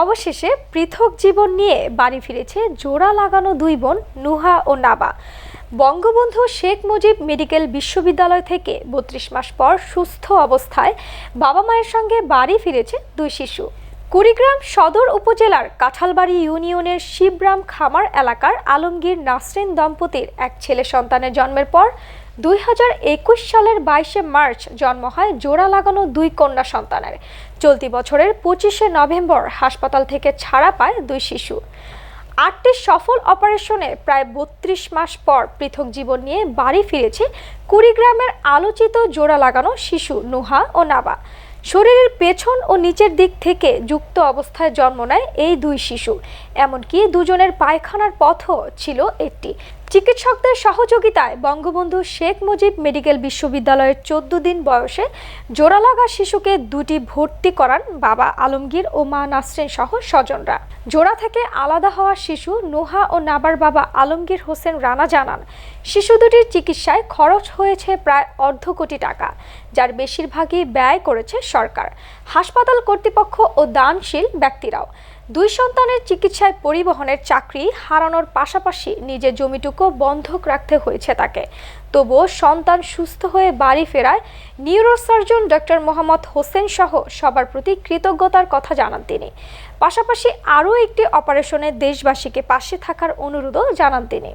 অবশেষে পৃথক জীবন নিয়ে বাড়ি ফিরেছে জোড়া লাগানো দুই বোন নুহা ও নাবা। বঙ্গবন্ধু শেখ মুজিব মেডিকেল বিশ্ববিদ্যালয় থেকে বত্রিশ মাস পর সুস্থ অবস্থায় বাবা মায়ের সঙ্গে বাড়ি ফিরেছে দুই শিশু। কুড়িগ্রাম সদর উপজেলার কাঁঠালবাড়ি ইউনিয়নের শিবরাম খামার এলাকার আলমগীর নাসরিন দম্পতির এক ছেলে সন্তানের জন্মের পর দুই হাজার একুশ সালের বাইশে মার্চ জন্ম হয় জোড়া লাগানো দুই কন্যা সন্তানের। চলতি বছরের পঁচিশে নভেম্বর হাসপাতাল থেকে ছাড়া পায় দুই শিশু। আটটি সফল অপারেশনে প্রায় বত্রিশ মাস পর পৃথক জীবন নিয়ে বাড়ি ফিরেছে কুড়িগ্রামের আলোচিত জোড়া লাগানো শিশু নুহা ও নাবা। শরীরের পেছন ও নিচের দিক থেকে যুক্ত অবস্থায় জন্ম নেয় এই দুই শিশু এমনকি দুজনের পায়খানার পথও ছিল একটি। চিকিৎসকদের সহযোগিতায় বঙ্গবন্ধু শেখ মুজিব মেডিকেল বিশ্ববিদ্যালয়ের চোদ্দ দিন বয়সে জোড়ালাগা শিশুকে দুটি ভর্তি করান বাবা আলমগীর ও মা নাসরিন সহ স্বজনরা। জোড়া থেকে আলাদা হওয়া শিশু নোহা ও নাবার বাবা আলমগীর হোসেন রানা জানান, শিশু দুটির চিকিৎসায় খরচ হয়েছে প্রায় অর্ধ কোটি টাকা, যার বেশিরভাগই ব্যয় করেছে সরকার। হাসপাতাল কর্তৃপক্ষ ও দানশীল ব্যক্তিরাও। দুই সন্তানের চিকিৎসায় পরিবহনের চাকরি হারানোর পাশাপাশি নিজের জমিটুকু বন্ধক রাখতে হয়েছে তাকে। তবুও সন্তান সুস্থ হয়ে বাড়ি ফেরায় নিউরোসার্জন ডক্টর মোহাম্মদ হোসেন সহ সবার প্রতি কৃতজ্ঞতার কথা জানান তিনি। পাশাপাশি আরও একটি অপারেশনে দেশবাসীকে পাশে থাকার অনুরোধও জানান তিনি।